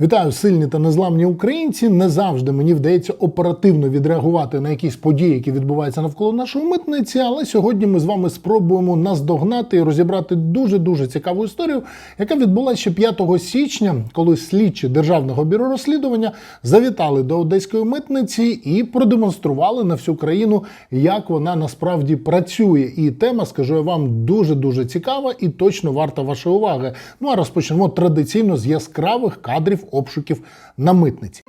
Вітаю, сильні та незламні українці. Не завжди мені вдається оперативно відреагувати на якісь події, які відбуваються навколо нашої митниці. Але сьогодні ми з вами спробуємо наздогнати і розібрати дуже дуже цікаву історію, яка відбулася ще 5 січня, коли слідчі державного бюро розслідування завітали до одеської митниці і продемонстрували на всю країну, як вона насправді працює. І тема, скажу я вам, дуже дуже цікава і точно варта вашої уваги. Ну а розпочнемо традиційно з яскравих кадрів обшуків на митниці.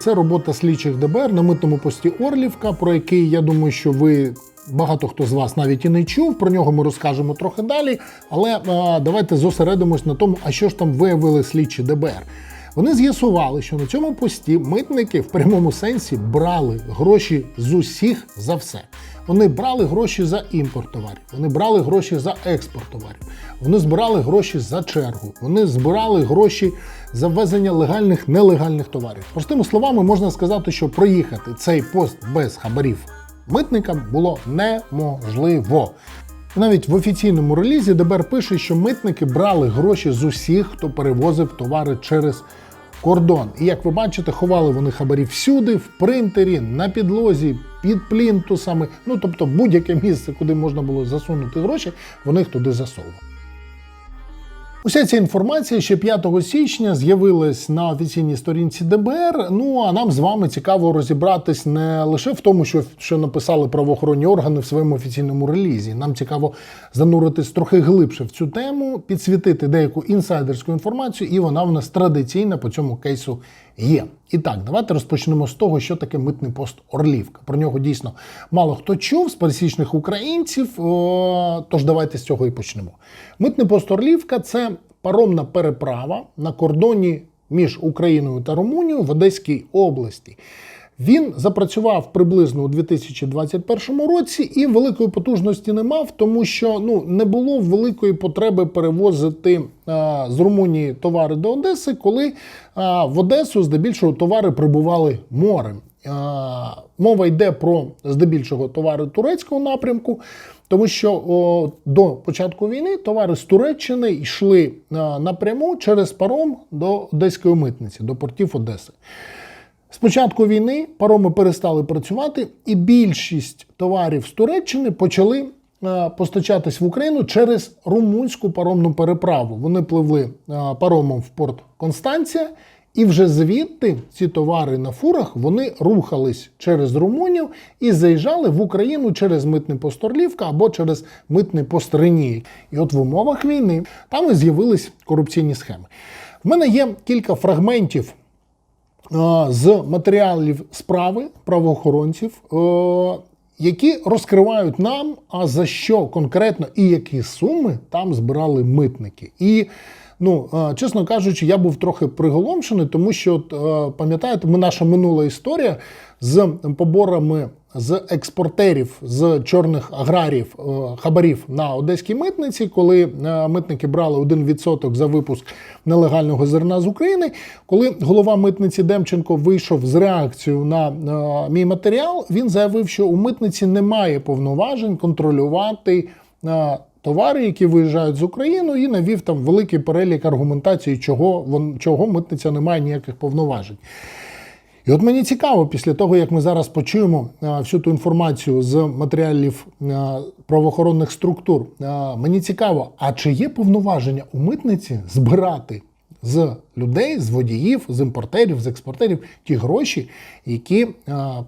Це робота слідчих ДБР на митному пості Орлівка, про який я думаю, що ви багато хто з вас навіть і не чув. Про нього ми розкажемо трохи далі. Але е, давайте зосередимось на тому, а що ж там виявили слідчі ДБР. Вони з'ясували, що на цьому пості митники в прямому сенсі брали гроші з усіх за все. Вони брали гроші за імпорт товарів, вони брали гроші за експорт товарів, вони збирали гроші за чергу, вони збирали гроші за ввезення легальних нелегальних товарів. Простими словами, можна сказати, що проїхати цей пост без хабарів митникам було неможливо. Навіть в офіційному релізі ДБР пише, що митники брали гроші з усіх, хто перевозив товари через кордон. І як ви бачите, ховали вони хабарі всюди, в принтері, на підлозі, під плінтусами. Ну тобто будь-яке місце, куди можна було засунути гроші, вони їх туди засовували. Уся ця інформація ще 5 січня з'явилась на офіційній сторінці ДБР. Ну а нам з вами цікаво розібратись не лише в тому, що, що написали правоохоронні органи в своєму офіційному релізі. Нам цікаво зануритись трохи глибше в цю тему, підсвітити деяку інсайдерську інформацію, і вона в нас традиційна по цьому кейсу є. І так, давайте розпочнемо з того, що таке митний пост Орлівка. Про нього дійсно мало хто чув з пересічних українців. Тож давайте з цього і почнемо. Митний пост Орлівка це паромна переправа на кордоні між Україною та Румунією в Одеській області. Він запрацював приблизно у 2021 році і великої потужності не мав, тому що ну не було великої потреби перевозити а, з Румунії товари до Одеси, коли а, в Одесу здебільшого товари прибували морем. Мова йде про здебільшого товари турецького напрямку, тому що о, до початку війни товари з Туреччини йшли а, напряму через паром до Одеської митниці, до портів Одеси. З початку війни пароми перестали працювати, і більшість товарів з Туреччини почали е, постачатись в Україну через румунську паромну переправу. Вони пливли е, паромом в порт Констанція, і вже звідти ці товари на фурах вони рухались через Румунію і заїжджали в Україну через митний пост Орлівка або через митний пост Ренії. І от в умовах війни там і з'явились корупційні схеми. В мене є кілька фрагментів з матеріалів справи правоохоронців, які розкривають нам, а за що конкретно і які суми там збирали митники. І Ну, чесно кажучи, я був трохи приголомшений, тому що, от, пам'ятаєте, ми наша минула історія з поборами з експортерів з чорних аграрів хабарів на одеській митниці, коли митники брали 1% за випуск нелегального зерна з України. Коли голова митниці Демченко вийшов з реакцією на мій матеріал, він заявив, що у митниці немає повноважень контролювати товари, які виїжджають з України, і навів там великий перелік аргументації, чого, вон, чого митниця не має ніяких повноважень. І от мені цікаво, після того, як ми зараз почуємо всю ту інформацію з матеріалів правоохоронних структур, мені цікаво, а чи є повноваження у митниці збирати з людей, з водіїв, з імпортерів, з експортерів ті гроші, які,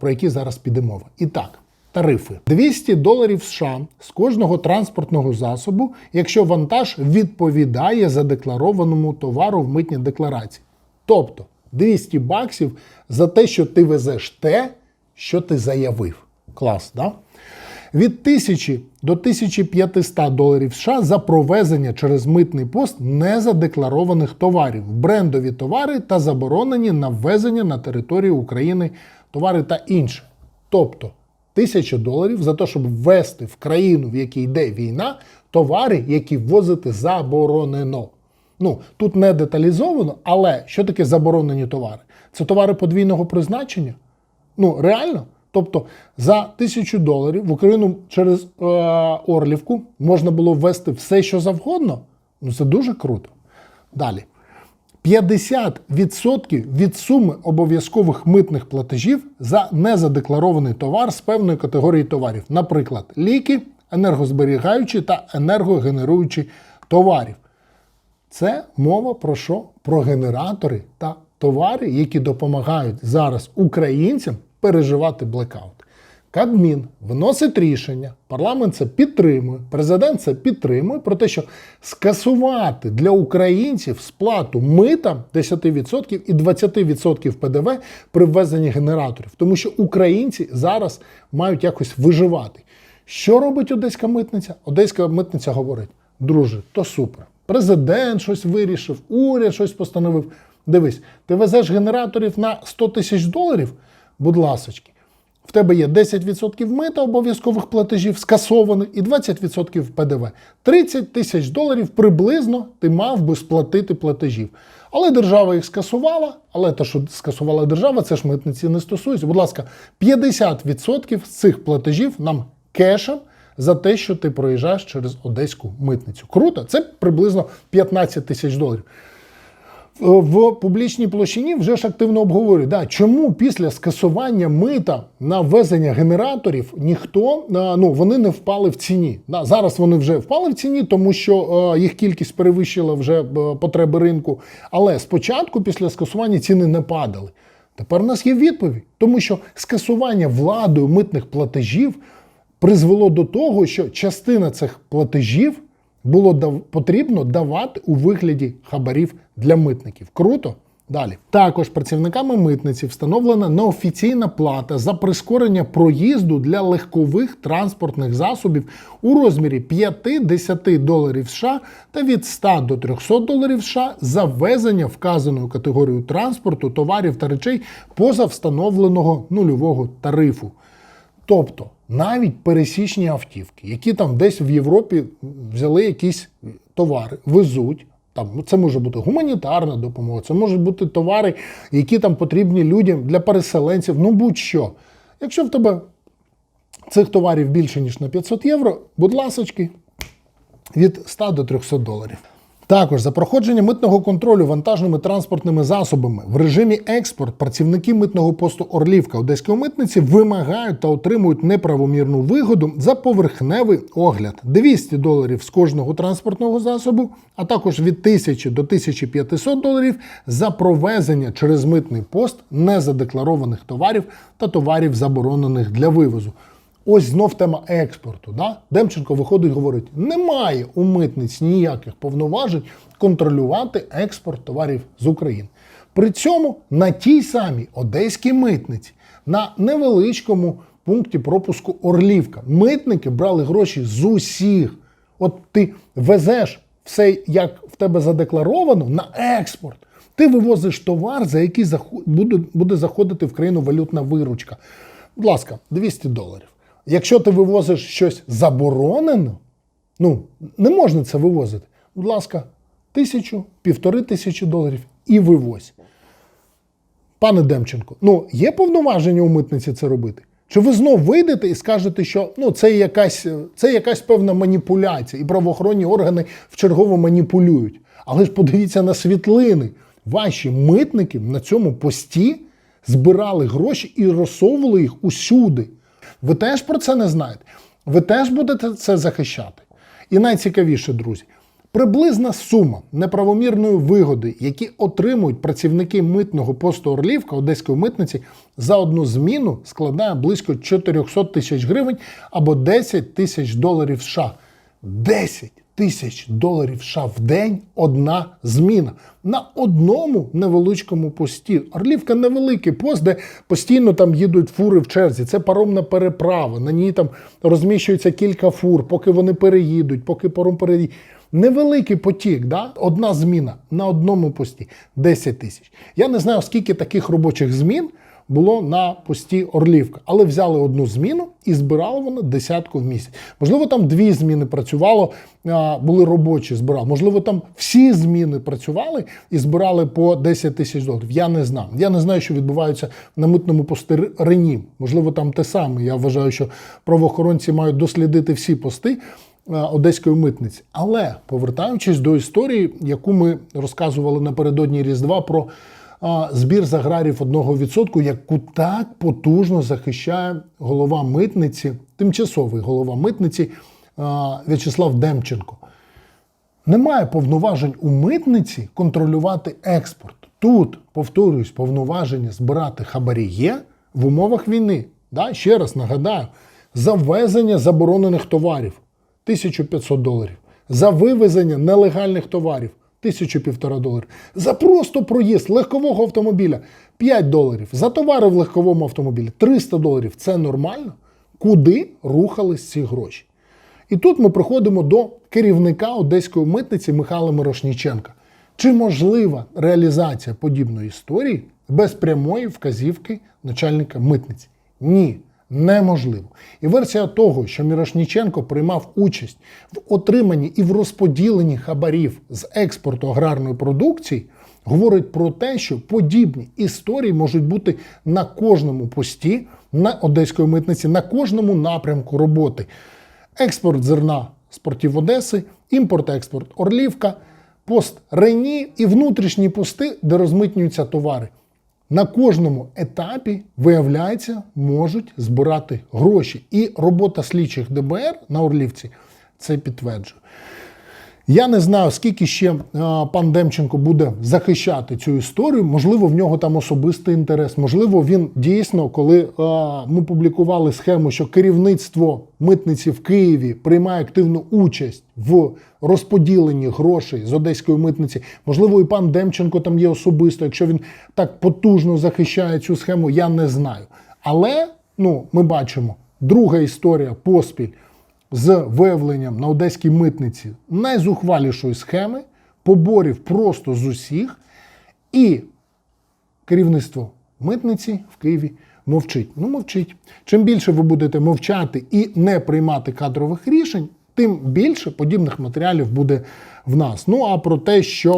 про які зараз піде мова. І так. Тарифи 200 доларів США з кожного транспортного засобу, якщо вантаж відповідає задекларованому товару в митній декларації. Тобто 200 баксів за те, що ти везеш те, що ти заявив. Клас, да? Від 1000 до 1500 доларів США за провезення через митний пост незадекларованих товарів, брендові товари та заборонені на ввезення на територію України товари та інше. Тобто тисячу доларів за те, щоб ввести в країну, в якій йде війна, товари, які ввозити заборонено. Ну, тут не деталізовано, але що таке заборонені товари? Це товари подвійного призначення? Ну, реально? Тобто за тисячу доларів в Україну через е, Орлівку можна було ввести все, що завгодно. Ну це дуже круто. Далі. 50% від суми обов'язкових митних платежів за незадекларований товар з певної категорії товарів, наприклад, ліки, енергозберігаючі та енергогенеруючі товарів. Це мова про що? Про генератори та товари, які допомагають зараз українцям переживати блекаут. Кабмін виносить рішення, парламент це підтримує, президент це підтримує про те, що скасувати для українців сплату мита 10% і 20% ПДВ при ввезенні генераторів, тому що українці зараз мають якось виживати. Що робить одеська митниця? Одеська митниця говорить: друже, то супер. Президент щось вирішив, уряд щось постановив. Дивись, ти везеш генераторів на 100 тисяч доларів, будь ласочки. В тебе є 10% мита обов'язкових платежів скасованих і 20% ПДВ. 30 тисяч доларів приблизно ти мав би сплатити платежів. Але держава їх скасувала. Але те, що скасувала держава, це ж митниці не стосується. Будь ласка, 50% з цих платежів нам кешем за те, що ти проїжджаєш через одеську митницю. Круто, це приблизно 15 тисяч доларів в публічній площині вже ж активно обговорюють, да, чому після скасування мита на ввезення генераторів ніхто ну вони не впали в ціні. Да, Зараз вони вже впали в ціні, тому що їх кількість перевищила вже потреби ринку. Але спочатку, після скасування, ціни не падали. Тепер у нас є відповідь, тому що скасування владою митних платежів призвело до того, що частина цих платежів було потрібно давати у вигляді хабарів для митників. Круто? Далі. Також працівниками митниці встановлена неофіційна плата за прискорення проїзду для легкових транспортних засобів у розмірі 5-10 доларів США та від 100 до 300 доларів США за ввезення вказаною категорією транспорту, товарів та речей поза встановленого нульового тарифу. Тобто навіть пересічні автівки, які там десь в Європі взяли якісь товари, везуть. Там ну, це може бути гуманітарна допомога, це можуть бути товари, які там потрібні людям для переселенців. Ну будь-що. Якщо в тебе цих товарів більше ніж на 500 євро, будь ласочки, від 100 до 300 доларів. Також за проходження митного контролю вантажними транспортними засобами в режимі експорт працівники митного посту Орлівка Одеської митниці вимагають та отримують неправомірну вигоду за поверхневий огляд 200 доларів з кожного транспортного засобу, а також від 1000 до 1500 доларів за провезення через митний пост незадекларованих товарів та товарів заборонених для вивозу. Ось знов тема експорту. Да? Демченко виходить і говорить: немає у митниць ніяких повноважень контролювати експорт товарів з України. При цьому на тій самій одеській митниці, на невеличкому пункті пропуску Орлівка, митники брали гроші з усіх. От ти везеш все, як в тебе задекларовано, на експорт. Ти вивозиш товар, за який буде заходити в країну валютна виручка. Будь ласка, 200 доларів. Якщо ти вивозиш щось заборонено, ну, не можна це вивозити. Будь ласка, тисячу, півтори тисячі доларів і вивозь. Пане Демченко, ну є повноваження у митниці це робити? Чи ви знов вийдете і скажете, що ну, це якась це якась певна маніпуляція, і правоохоронні органи вчергово маніпулюють? Але ж подивіться на світлини. Ваші митники на цьому пості збирали гроші і розсовували їх усюди. Ви теж про це не знаєте. Ви теж будете це захищати. І найцікавіше, друзі, приблизна сума неправомірної вигоди, які отримують працівники митного посту Орлівка Одеської митниці за одну зміну, складає близько 400 тисяч гривень або 10 тисяч доларів США. 10 тисяч доларів США в день одна зміна на одному невеличкому пості. Орлівка невеликий пост, де постійно там їдуть фури в черзі. Це паромна переправа. На ній там розміщується кілька фур, поки вони переїдуть, поки паром переїде. Невеликий потік, да? одна зміна на одному пості 10 тисяч. Я не знаю, скільки таких робочих змін було на пості Орлівка, але взяли одну зміну і збирали вони десятку в місяць. Можливо, там дві зміни працювало, були робочі, збирали. Можливо, там всі зміни працювали і збирали по 10 тисяч доларів. Я не знаю. Я не знаю, що відбувається на митному пості Рені. Можливо, там те саме. Я вважаю, що правоохоронці мають дослідити всі пости. одеської митниці. Але повертаючись до історії, яку ми розказували напередодні Різдва про збір з аграрів 1%, яку так потужно захищає голова митниці, тимчасовий голова митниці В'ячеслав Демченко. Немає повноважень у митниці контролювати експорт. Тут, повторюсь, повноваження збирати хабарі є в умовах війни. Да? Ще раз нагадаю, за ввезення заборонених товарів 1500 доларів, за вивезення нелегальних товарів 1500 доларів, за просто проїзд легкового автомобіля 5 доларів, за товари в легковому автомобілі 300 доларів. Це нормально? Куди рухались ці гроші? І тут ми приходимо до керівника одеської митниці Михайла Мирошніченка. Чи можлива реалізація подібної історії без прямої вказівки начальника митниці? Ні, неможливо. І версія того, що Мірошніченко приймав участь в отриманні і в розподіленні хабарів з експорту аграрної продукції, говорить про те, що подібні історії можуть бути на кожному пості на одеської митниці, на кожному напрямку роботи експорт зерна з портів Одеси, імпорт-експорт Орлівка, пост Рені і внутрішні пости, де розмитнюються товари. На кожному етапі, виявляється, можуть збирати гроші. І робота слідчих ДБР на Орлівці це підтверджує. Я не знаю, скільки ще е, пан Демченко буде захищати цю історію. Можливо, в нього там особистий інтерес. Можливо, він дійсно, коли е, ми публікували схему, що керівництво митниці в Києві приймає активну участь в розподіленні грошей з одеської митниці. Можливо, і пан Демченко там є особисто. Якщо він так потужно захищає цю схему, я не знаю. Але ну, ми бачимо друга історія поспіль з виявленням на одеській митниці найзухвалішої схеми, поборів просто з усіх, і керівництво митниці в Києві мовчить. Ну, мовчить. Чим більше ви будете мовчати і не приймати кадрових рішень, тим більше подібних матеріалів буде в нас. Ну а про те, що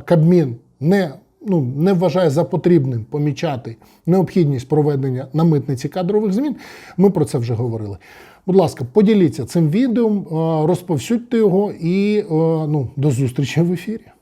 е, Кабмін не ну, не вважає за потрібним помічати необхідність проведення на митниці кадрових змін, ми про це вже говорили. Будь ласка, поділіться цим відео, е, розповсюдьте його і е, ну, до зустрічі в ефірі.